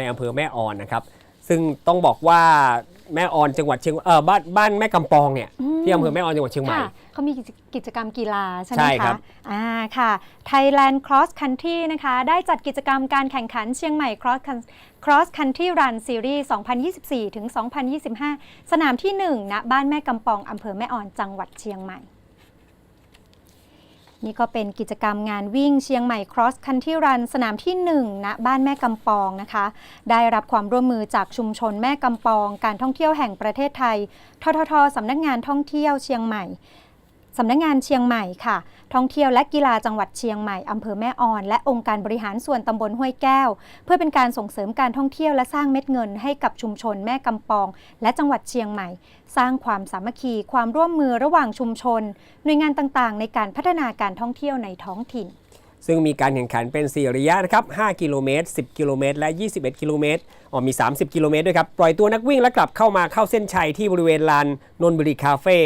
ในอำเภอแม่ออนนะครับ ซึ่งต้องบอกว่าแม่ออนจังหวัดเชียงเออบ้านบ้านแม่กำปองเนี่ยอืมที่อำเภอแม่ออนจังหวัดเชียงใหม่ ค่ะเขามีกิจกิจกรรมกีฬาใช่ไหมใช่ครัคะบ อ่าค่ะ Thailand Cross Country นะคะ ได้จัดกิจกรรมการแข่งขันเชียงใหม่ Cross Coun- Cross Country Run Series 2024 ถึง 2025 สนามที่ 1ณบ้านแม่กำปองอำเภอแม่ออนจังหวัดเชียงใหม่ นี่ก็เป็นกิจกรรมงานวิ่งเชียงใหม่ Cross Country Run สนามที่1ณบ้านแม่กำปองนะคะ ได้รับความร่วมมือจากชุมชนแม่กำปอง การท่องเที่ยวแห่งประเทศไทย ทททสำนักงานท่องเที่ยวเชียงใหม่ สำนักงานเชียงใหม่ค่ะ ท่องเที่ยวและกีฬาจังหวัดเชียงใหม่อำเภอแม่ออน และองค์การบริหารส่วนตำบลห้วยแก้ว เพื่อเป็นการส่งเสริมการท่องเที่ยวและสร้างเม็ดเงินให้กับชุมชนแม่กำปอง และจังหวัดเชียงใหม่ สร้างความสามัคคีความร่วมมือระหว่างชุมชน หน่วยงานต่างๆ ในการพัฒนาการท่องเที่ยวในท้องถิ่น ซึ่งมีการแข่งขันเป็น 4 ระยะนะครับ 5 กิโลเมตร 10 กิโลเมตร และ 21 กิโลเมตรอ๋อมี 30 กิโลเมตรด้วยครับ ปล่อยตัวนักวิ่งและกลับเข้ามาเข้าเส้นชัยที่บริเวณลานนนบุรีคาเฟ่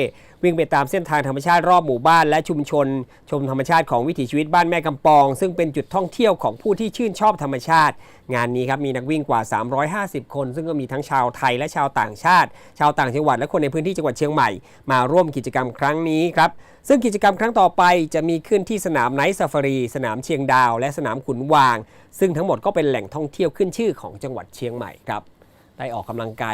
วิ่งไปตามเส้นทางธรรมชาติรอบหมู่บ้านและชุมชน ชมธรรมชาติของวิถีชีวิตบ้านแม่กำปอง ซึ่งเป็นจุดท่องเที่ยวของผู้ที่ชื่นชอบธรรมชาติ งานนี้ครับมีนักวิ่งกว่า 350 คน ซึ่งก็มีทั้งชาวไทยและชาวต่างชาติ ชาวต่างจังหวัดและคนในพื้นที่จังหวัดเชียงใหม่มาร่วมกิจกรรมครั้งนี้ครับซึ่งกิจกรรมครั้งต่อไปจะมีขึ้นที่สนามไนท์ซาฟารี สนามเชียงดาว และสนามขุนวาง ซึ่งทั้งหมดก็เป็นแหล่งท่องเที่ยวขึ้นชื่อของจังหวัดเชียงใหม่ครับ ได้ออกกำลังกาย